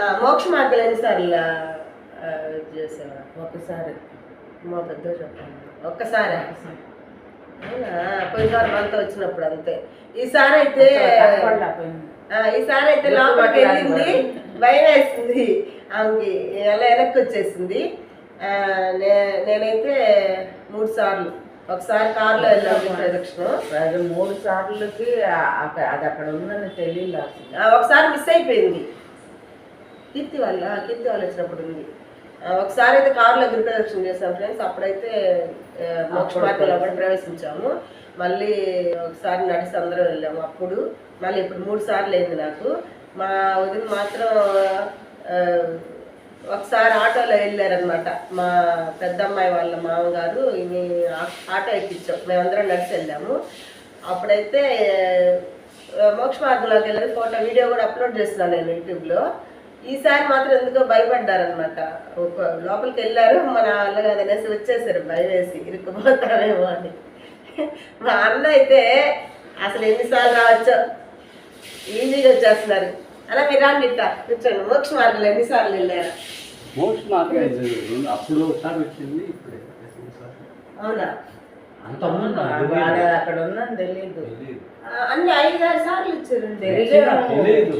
మోక్ష మార్గం ఎన్నిసార్లు చేసావా ఒకసారి మా పెద్ద చెప్పాను ఒక్కసారి. పోయినసారి మనతో వచ్చినప్పుడు అంతే. ఈసారి అయితే ఈసారి అయితే లోపలికి వెళ్ళింది. భయం వేసింది ఆమెకి ఎలా వెనక్కి వచ్చేసింది నేనైతే మూడు సార్లు. ఒకసారి కారులో వెళ్ళాము ప్రదక్షిణ మూడు సార్లకి అది అక్కడ ఉందని తెలియదు ఒకసారి మిస్ అయిపోయింది. కీర్తి వాళ్ళ కీర్తి వాళ్ళు వచ్చినప్పుడు ఉంది. ఒకసారి అయితే కారులో గిరి ప్రదక్షిణ చేసాం ఫ్రెండ్స్. అప్పుడైతే మోక్ష మార్గంలో కూడా. ప్రవేశించాము. మళ్ళీ ఒకసారి నడిచి అందరం వెళ్ళాము. అప్పుడు మళ్ళీ ఇప్పుడు మూడు సార్లు అయింది నాకు. మా వదిన మాత్రం ఒకసారి ఆటోలో వెళ్ళారనమాట మా పెద్దమ్మాయి వాళ్ళ మామగారు ఇవి ఆటో ఎక్కించాం. మేమందరం నడిచి వెళ్ళాము. అప్పుడైతే మోక్ష మార్గంలోకి వెళ్ళి ఫోటో వీడియో కూడా అప్లోడ్ చేస్తున్నాను నేను యూట్యూబ్లో. ఈసారి మాత్రం ఎందుకో భయపడ్డారనమాట ఒక లోపలికి వెళ్ళారు మన వాళ్ళు కదనేసి వచ్చేసారు భయం వేసి ఇరుక్కుపోతామేమో అని. మా అన్న అయితే అసలు ఎన్నిసార్లు రావచ్చో ఈజీగా వచ్చేస్తున్నారు. అలా మీరు రాండి కూర్చోండి. మోక్ష మార్గంలో ఎన్నిసార్లు వెళ్ళారు? అప్పుడు ఒకసారి వచ్చింది ఇప్పుడే. అవునా? అంత అక్కడ ఉందని తెలియదు అన్ని ఐదారు సార్లు ఇచ్చారు తెలియదు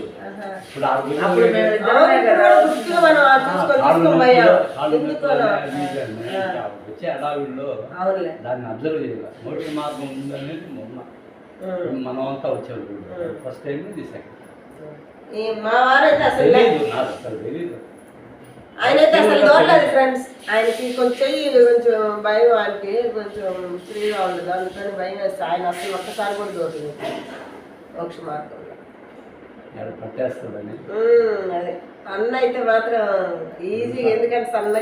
అప్పుడు వచ్చే అడావిల్లో దాన్ని అబ్జర్వ్ చేయాలి. మోడీ మార్గం ఉందనేది మొన్న. మనం అంతా వచ్చాము ఫస్ట్ టైం ఇది సెకండ్ ఈ మా వారైతే అసలు లే- తెలియదు నాకు అసలు తెలియదు ఆయనైతే అసలు దూరలేదు ఫ్రెండ్స్ ఆయనకి కొంచెం చెయ్యి కొంచెం భయం ఆయనకి కొంచెం ఫ్రీగా ఉండదు. అందుకని భయం వేస్తే ఆయన అసలు ఒక్కసారి కూడా దూరలేదు మోక్ష మార్గంలో. అదే. అన్న అయితే మాత్రం ఈజీగా ఎందుకంటే సన్నగా